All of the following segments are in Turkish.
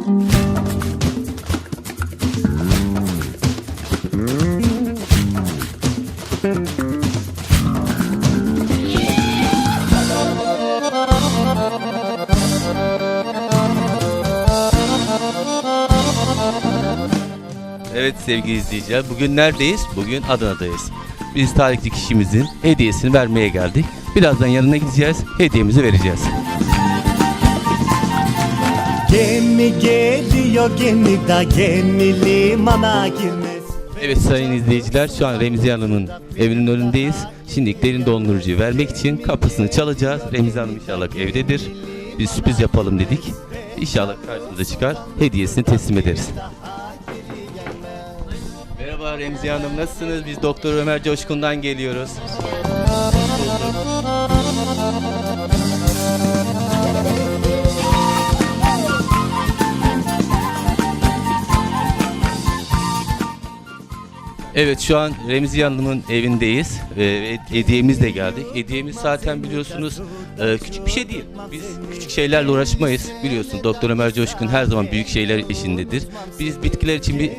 Evet sevgili izleyiciler, bugün neredeyiz? Bugün Adana'dayız. Biz tarihli kişimizin hediyesini vermeye geldik. Birazdan yanına gideceğiz, hediyemizi vereceğiz. Gemi geliyor gemi da gemi limana girmez. Evet sayın izleyiciler şu an Remzi Hanım'ın evinin önündeyiz. Şimdi derin dondurucuyu vermek için kapısını çalacağız. Remzi Hanım inşallah evdedir. Biz sürpriz yapalım dedik. İnşallah karşımıza çıkar. Hediyesini teslim ederiz. Merhaba Remzi Hanım nasılsınız? Biz Doktor Ömer Coşkun'dan geliyoruz. Evet şu an Remzi Hanım'ın evindeyiz Ee, hediyemizle geldik. Hediyemiz zaten biliyorsunuz e, küçük bir şey değil. Biz küçük şeylerle uğraşmayız. Biliyorsun Doktor Ömer Coşkun her zaman büyük şeyler işindedir. Biz bitkiler için bir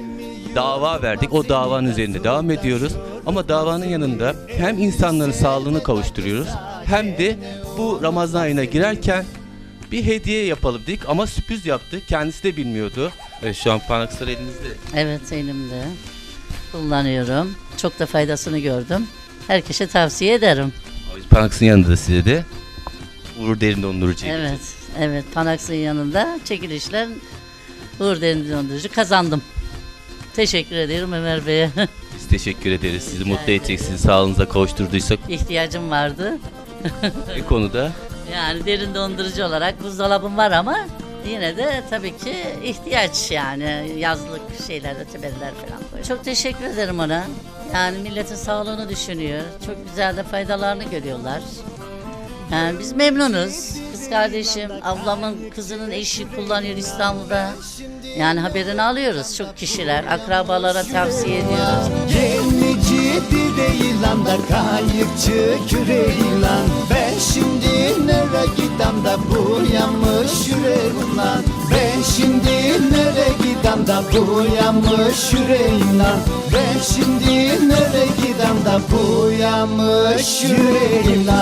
dava verdik. O davanın üzerinde devam ediyoruz. Ama davanın yanında hem insanların sağlığını kavuşturuyoruz hem de bu Ramazan ayına girerken bir hediye yapalım dedik ama sürpriz yaptık. Kendisi de bilmiyordu. Evet, şu an parmaklar elinizde. Evet elimde. Kullanıyorum. Çok da faydasını gördüm. Herkese tavsiye ederim. Panax'ın yanında da size de Uğur Derin Dondurucu. Evet, evet. Panax'ın yanında çekilişler Uğur Derin Dondurucu kazandım. Teşekkür ederim Ömer Bey'e. Biz teşekkür ederiz. Sizi mutlu edecek, sizi sağlığınıza kavuşturduysak İhtiyacım vardı. bir konuda Yani derin dondurucu olarak buzdolabım var ama yine de tabii ki ihtiyaç yani yazlık şeylerde tebeller falan koyuyor. Çok teşekkür ederim ona. Yani milletin sağlığını düşünüyor. Çok güzel de faydalarını görüyorlar. Yani biz memnunuz. Kız kardeşim, ablamın kızının eşi kullanıyor İstanbul'da. Yani haberini alıyoruz çok kişiler. Akrabalara tavsiye ediyoruz. Gemici değil lan da kayıkçı küreği lan Ben şimdi nereye gidem da bu yanmış yüreğim lan Ben şimdi nereye gidem da bu yanmış yüreğim lan Ben şimdi nereye gidem da bu yanmış yüreğim lan